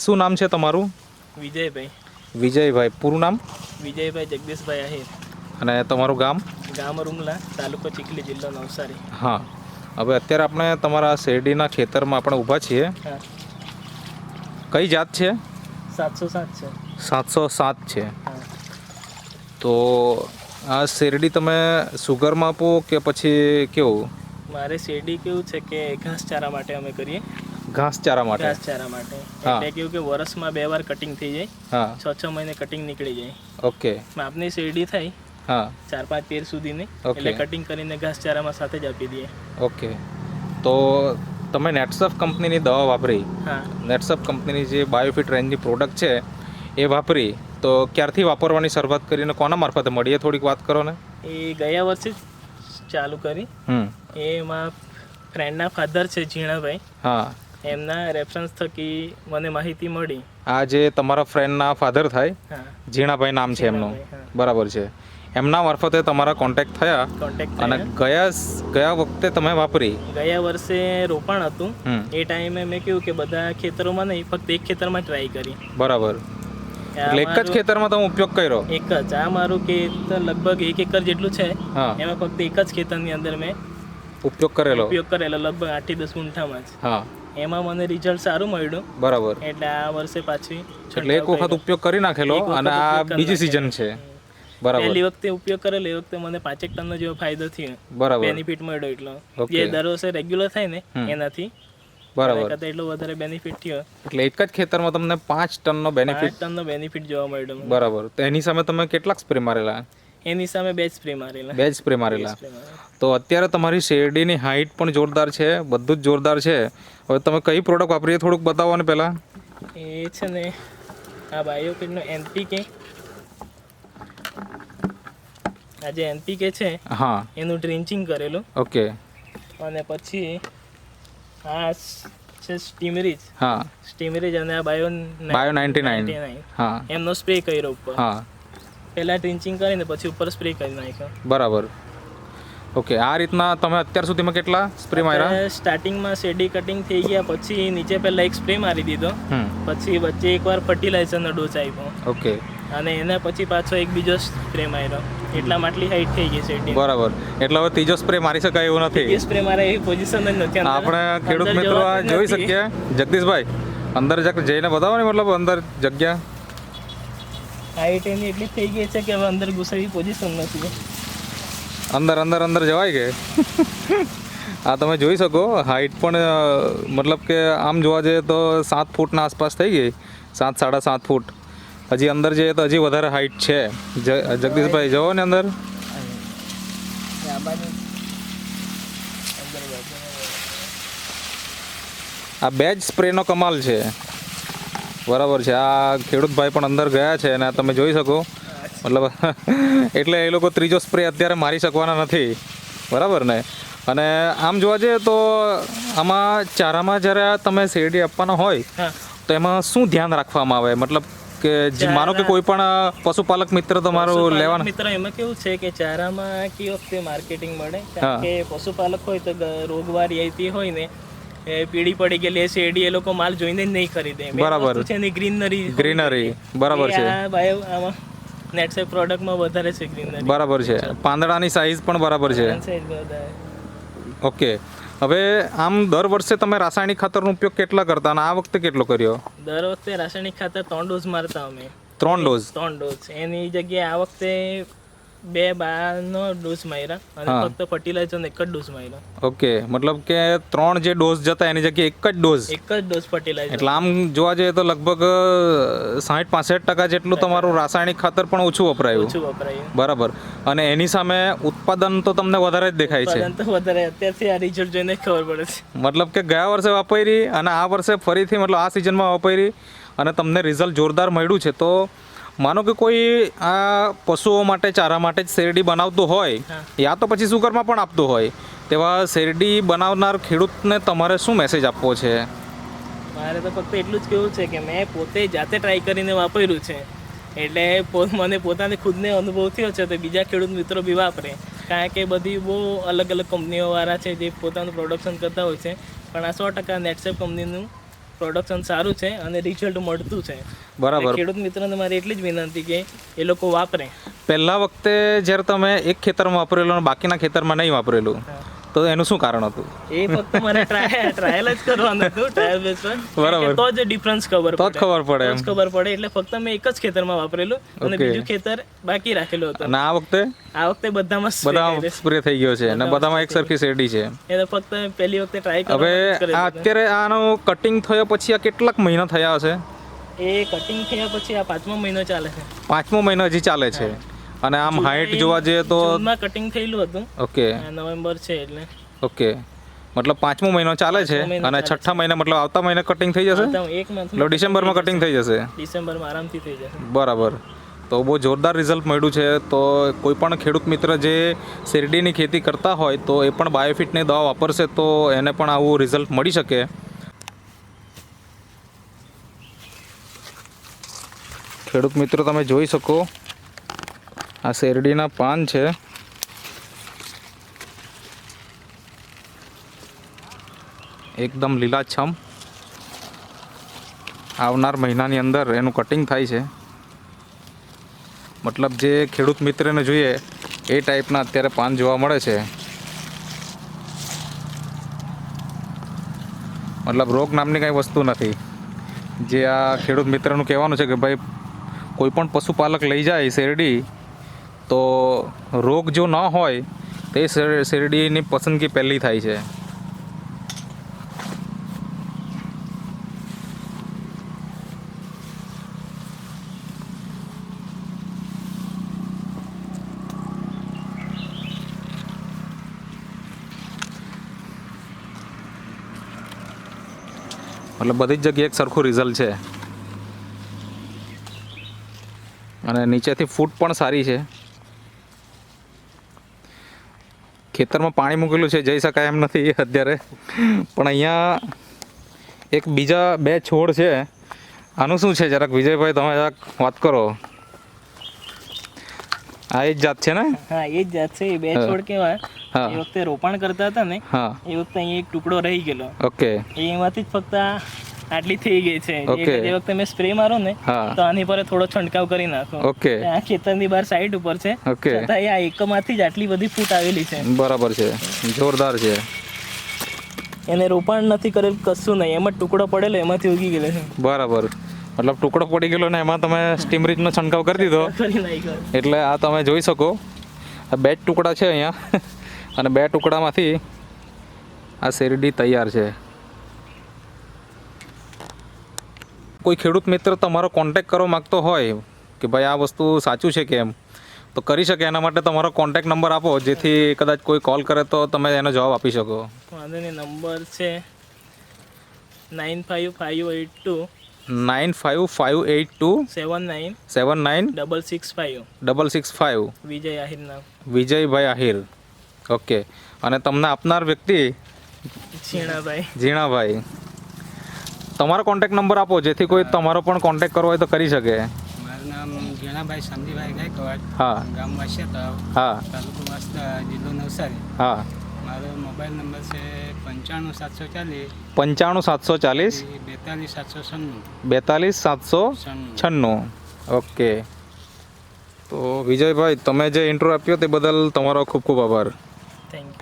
શું નામ છે તમારું? વિજયભાઈ. વિજયભાઈ. પૂરું નામ? વિજયભાઈ જગદીશભાઈ આહિર. અને તમારું ગામ? ગામ રૂમલા તાલુકો ચીખલી જિલ્લો નવસારી. હા. હવે અત્યારે આપણે તમારા શેરડીના ખેતરમાં આપણે ઊભા છીએ. કઈ જાત છે? સાતસો સાત છે. સાતસો સાત છે. તો આ શેરડી તમે સુગરમાં આપો કે પછી કેવું? મારે શેરડી કેવું છે કે ઘાસચારા માટે અમે કરીએ. ઘાસચારા માટે. ઘાસચારા માટે. એટલે કેવું કે વર્ષમાં બે વાર કટિંગ થઈ જાય. હા. છ છ મહિને કટિંગ નીકળી જાય. ઓકે. આપની શેરડી થાય. હા. ચાર પાંચ તેર સુધીની. એટલે કટિંગ કરીને ઘાસચારામાં સાથે જ આપી દઈએ. ઓકે. તો તમે નેટસફ કંપનીની દવા વાપરી. હા. નેટસફ કંપનીની જે બાયોફિટ રેન્જની પ્રોડક્ટ છે એ વાપરી. તો ક્યારથી વાપરવાની શરૂઆત કરીને કોના મારફતે મળીએ થોડીક વાત કરો ને? એ ગયા વર્ષે ચાલુ કરી. એમાં ફ્રેન્ડના ફાધર છે ઝીણાભાઈ. હા. એમના રેફરન્સ થકી મને માહિતી મળી. આ જે તમારા ફ્રેન્ડના ફાધર થાય ઝીણાભાઈ નામ છે એમનું. બરાબર છે. એમના મારફતે તમારા કોન્ટેક્ટ થયા અને ગયા ગયા વખતે તમે વાપરી? ગયા વર્ષે રોપણ હતું. એ ટાઈમે મેં કહ્યું કે બધા ખેતરોમાં નહીં ફક્ત એક ખેતરમાં ટ્રાય કરી. બરાબર. એટલે એક જ ખેતરમાં તમે ઉપયોગ કર્યો? એક જ. આ મારું ખેતર લગભગ એક એકર જેટલું છે. એમાં ફક્ત એક જ ખેતરની અંદર મેં ઉપયોગ કરેલો? ઉપયોગ કરેલો લગભગ આઠથી દસ ગુંઠામાં જ. હા. એમાં મને રિઝલ્ટ સારું મળ્યું. બરાબર. એટલે આ વર્ષે પાછી એટલે એક વખત ઉપયોગ કરી નાખેલો અને આ બીજી સિઝન છે. બરાબર. પહેલી વખતે ઉપયોગ કરેલો એ વખતે મને પાંચેક ટનનો જેવો ફાયદો થયો. બરાબર. બેનિફિટ મળ્યો એટલો. જે દર વર્ષે રેગ્યુલર થાય ને. એનાથી. બરાબર. એટલો વધારે બેનિફિટ થયો. એટલે એક જ ખેતરમાં તમને પાંચ ટનનો બેનિફિટ ટનનો બેનિફિટ જોવા મળ્યો બરાબર. તો એની સામે તમે કેટલાક સ્પ્રે મારેલા? એની સામે બે જ સ્પ્રે મારેલા. બે જ સ્પ્રે મારેલા. તો અત્યારે તમારી શેરડીની હાઈટ પણ જોરદાર છે બધું જ જોરદાર છે. હવે તમે કઈ પ્રોડક્ટ વાપરીએ થોડુંક બતાવો ને પહેલાં? એ છે ને આ બાયોકીટનો એનપીકે આ જે એનપીકે છે હા. એનું ડ્રિન્ચિંગ કરેલું. ઓકે અને પછી આ છે સ્ટીમરીજ હા. સ્ટીમરીજ અને આ બાયો બાયો નાઇન્ટી નાઇન હા. એમનો સ્પ્રે કર્યો ઉપર. હા. પહેલા ડ્રિન્ચિંગ કરીને પછી ઉપર સ્પ્રે કરી નાખ્યો. બરાબર. ઓકે આ રીતના તમે અત્યાર સુધીમાં કેટલા સ્પ્રે માર્યા? સ્ટાર્ટિંગમાં શેડી કટિંગ થઈ ગયા પછી નીચે પહેલા એક સ્પ્રે મારી દીધો. પછી વચ્ચે એકવાર ફર્ટિલાઇઝરનો ડોઝ આપ્યો. ઓકે. અને એના પછી પાછો એક બીજો સ્પ્રે માર્યો. એટલા માટલી હાઈટ થઈ ગઈ છે બરાબર. એટલે હવે ત્રીજો સ્પ્રે મારી શકાય એવું નથી. એ સ્પ્રે મારે એવી પોઝિશન જ નથી. આપણે ખેડૂત મિત્રો જોઈ શકીએ. જગદીશભાઈ અંદર જઈને બતાવો ને મતલબ અંદર જગ્યા. હાઈટ એની એટલી થઈ ગઈ છે કે હવે અંદર ઘૂસાવી પોઝિશન નથી. અંદર અંદર અંદર જવાય કે? આ તમે જોઈ શકો હાઈટ પણ મતલબ કે આમ જોવા જઈએ તો સાત ફૂટના આસપાસ થઈ ગઈ. સાત સાડા સાત ફૂટ. હજી અંદર જઈએ તો હજી વધારે હાઈટ છે. જગદીશભાઈ જવો ને અંદર. આ બે જ સ્પ્રેનો કમાલ છે. બરાબર છે. આ ખેડૂતભાઈ પણ અંદર ગયા છે અને તમે જોઈ શકો. મતલબ એટલે એ લોકો ત્રીજો સ્પ્રે અત્યારે મારી શકવાના નથી. બરાબર ને? અને આમ જોવા જઈએ તો આમાં ચારામાં જ્યારે તમે શેરડી આપવાના હોય તો એમાં શું ધ્યાન રાખવામાં આવે? મતલબ કે માનો કે કોઈ પણ પશુપાલક મિત્ર તમારું લેવાનો. મિત્ર એમાં કેવું છે કે ચારામાં કઈ વખતે માર્કેટિંગ મળે. કે પશુપાલક હોય તો રોગવારી આવતી હોય ને એ પીળી પડી ગયેલી એ શેરડી એ લોકો માલ જોઈને જ નહીં ખરીદે. બરાબર. છે એની ગ્રીનરી ગ્રીનરી બરાબર છે. આમાં નેટસેપ પ્રોડક્ટમાં વધારે છે ગ્રીનરી બરાબર છે. પાંદડાની સાઈઝ પણ બરાબર છે. ઓકે. હવે આમ દર વર્ષે તમે રાસાયણિક ખાતરનો ઉપયોગ કેટલા કરતા? અને આ વખતે કેટલો કર્યો? દર વખતે રાસાયણિક ખાતર ત્રણ ડોઝ મારતા અમે. ત્રણ ડોઝ ત્રણ ડોઝ એની જગ્યાએ આ વખતે બે બારનો ડોઝ માર્યા અને ફક્ત ફર્ટિલાઇઝરનો એક જ ડોઝ માર્યો. ઓકે મતલબ કે ત્રણ જે ડોઝ જતા એની જગ્યાએ એક જ ડોઝ એક જ ડોઝ ફર્ટિલાઇઝર એટલે આમ જોવા જઈએ તો લગભગ સાઠ પાસઠ ટકા જેટલું તમારું રાસાયણિક ખાતર પણ ઓછું વપરાયું. ઓછું વપરાયું. બરાબર. અને એની સામે ઉત્પાદન તો તમને વધારે જ દેખાય છે. તો વધારે. અત્યારથી આ રિઝલ્ટ જોઈને ખબર પડે છે. મતલબ કે ગયા વર્ષે વાપરી અને આ વર્ષે ફરીથી મતલબ આ સિઝનમાં વાપરી અને તમને રિઝલ્ટ જોરદાર મળ્યું છે. તો માનો કે કોઈ આ પશુઓ માટે ચારા માટે જ શેરડી બનાવતું હોય યા તો પછી સુગરમાં પણ આપતું હોય. તેવા શેરડી બનાવનાર ખેડૂતને તમારે શું મેસેજ આપવો છે? મારે તો ફક્ત એટલું જ કહેવું છે કે મેં પોતે જાતે ટ્રાય કરીને વાપર્યું છે. એટલે મને પોતાને ખુદને અનુભવ થયો છે તો બીજા ખેડૂત મિત્રો બી વાપરે. કારણ કે બધી બહુ અલગ અલગ કંપનીઓવાળા છે જે પોતાનું પ્રોડક્શન કરતા હોય છે. પણ આ સો ટકા નેટસેપ કંપનીનું પ્રોડક્શન સારું છે અને રિઝલ્ટ મળતું છે. બરાબર. ખેડૂત મિત્રોને મારી એટલી જ વિનંતી કે એ લોકો વાપરે. પહેલા વખતે જ્યારે તમે એક ખેતરમાં વાપરેલું અને બાકીના ખેતરમાં નહીં વાપરેલું તો એનું શું કારણ હતું? એ ફક્ત મને ટ્રાયલ જ કરવાનું હતું ટ્રાયલ બેઝ પર બરાબર. તો જ ડિફરન્સ ખબર તો જ પડે. ખબર પડે એમ. ખબર પડે એટલે ફક્ત મેં એક જ ખેતરમાં વાપરેલું અને બીજું ખેતર બાકી રાખેલું હતું. અને આ વખતે? આ વખતે બધામાં બધા સ્પ્રે થઈ ગયો છે અને બધામાં એક સરખી શેરડી છે. એ તો ફક્ત પહેલી વખતે ટ્રાય હવે કરવા આ અત્યારે આનો કટિંગ થયો પછી આ કેટલાક મહિના થયા હશે? એ કટિંગ થયા પછી આ પાંચમો મહિનો ચાલે છે. પાંચમો મહિનો હજી ચાલે છે. અને આમ હાઈટ જોવા જઈએ તો જૂનમાં કટિંગ થયેલું હતું. ઓકે નવેમ્બર છે એટલે. ઓકે મતલબ પાંચમો મહિનો ચાલે છે અને છઠ્ઠા મહિને મતલબ આવતા મહિને કટિંગ થઈ જશે? એક એટલે ડિસેમ્બરમાં કટિંગ થઈ જશે? ડિસેમ્બરમાં આરામથી થઈ જશે. બરાબર. તો બહુ જોરદાર રિઝલ્ટ મળ્યું છે. તો કોઈ પણ ખેડૂત મિત્ર જે શેરડીની ખેતી કરતા હોય તો એ પણ બાયોફિટની દવા વાપરશે તો એને પણ આવું રિઝલ્ટ મળી શકે. ખેડૂત મિત્રો તમે જોઈ શકો આ શેરડીના પાન છે. એકદમ લીલાછમ. આવનાર મહિનાની અંદર એનું કટિંગ થાય છે. મતલબ જે ખેડૂત મિત્રને જોઈએ, એ ટાઈપના અત્યારે પાન જોવા મળે છે. મતલબ રોગ નામની કાંઈ વસ્તુ નથી. જે આ ખેડૂત મિત્રનું કહેવાનું છે કે ભાઈ, કોઈ પણ પશુપાલક લઈ જાય શેરડી તો રોગ જો ન હોય, તો એ શેર- શેરડીની પસંદગી પહેલી થાય છે. મતલબ બધી જ જગ્યાએ એક સરખું રિઝલ્ટ છે. અને નીચેથી ફૂટ પણ સારી છે. ખેતરમાં પાણી મૂકેલું છે જઈ શકાય એમ નથી અત્યારે. પણ અહીંયા એક બીજા બે છોડ છે. આનું શું છે? જરાક વિજયભાઈ તમે જરાક વાત કરો. આ એ જ જાત છે ને? હા એ જ જાત છે. એ બે છોડ કેવા એ વખતે રોપણ કરતા હતા ને એ વખતે અહીંયા એક ટુકડો રહી ગયેલો. ઓકે. એમાંથી જ ફક્ત આટલી થઈ ગઈ છે. ઓકે એ વખતે મેં સ્પ્રે મારો ને તો આની પર થોડો છંટકાવ કરી નાખો. ઓકે આ ખેતરની બહાર સાઈડ ઉપર છે. ઓકે આ એકમાંથી જ આટલી બધી ફૂટ આવેલી છે. બરાબર છે. જોરદાર છે. એને રોપણ નથી કરેલ કશું નહીં. એમાં જ ટુકડો પડેલો એમાંથી ઉગી ગયેલો છે. બરાબર. મતલબ ટુકડો પડી ગયેલો ને એમાં તમે સ્ટીમ રીચનો છંટકાવ કરી દીધો. એટલે આ તમે જોઈ શકો. આ બે જ ટુકડા છે અહીંયા. અને બે ટુકડામાંથી આ શેરડી તૈયાર છે. કોઈ ખેડૂત મિત્ર તમારો કોન્ટેક કરવા માગતો હોય કે ભાઈ આ વસ્તુ સાચું છે કે એમ તો કરી શકે એના માટે તમારો કોન્ટેક નંબર આપો જેથી કદાચ કોઈ કોલ કરે તો તમે એનો જવાબ આપી શકો. વાંધો નંબર છે nine five five eight two nine five five eight two seven nine seven nine double six five double six five Vijay Ahir નામ. વિજયભાઈ આહિર. ઓકે અને તમને આપનાર વ્યક્તિ ઝીણાભાઈ. ઝીણાભાઈ. તમારો કોન્ટેક્ટ નંબર આપો જેથી કોઈ તમારો પણ કોન્ટેક્ટ કરવો હોય તો કરી શકે. મારું નામ જીણાભાઈ સંદીભાઈ ગાયકવાડ. હા. ગામ વાસિયા હા. તાલુકો વાસદા જિલ્લો નવસારી. હા. મારો મોબાઈલ નંબર છે પંચાણું સાતસો ચાલીસ. પંચાણું સાતસો ચાલીસ. બેતાલીસ સાતસો છન્નું. બેતાલીસ સાતસો છન્નું. છન્નું. ઓકે. તો વિજયભાઈ તમે જે ઇન્ટ્રો આપ્યો તે બદલ તમારો ખૂબ ખૂબ આભાર. Thank you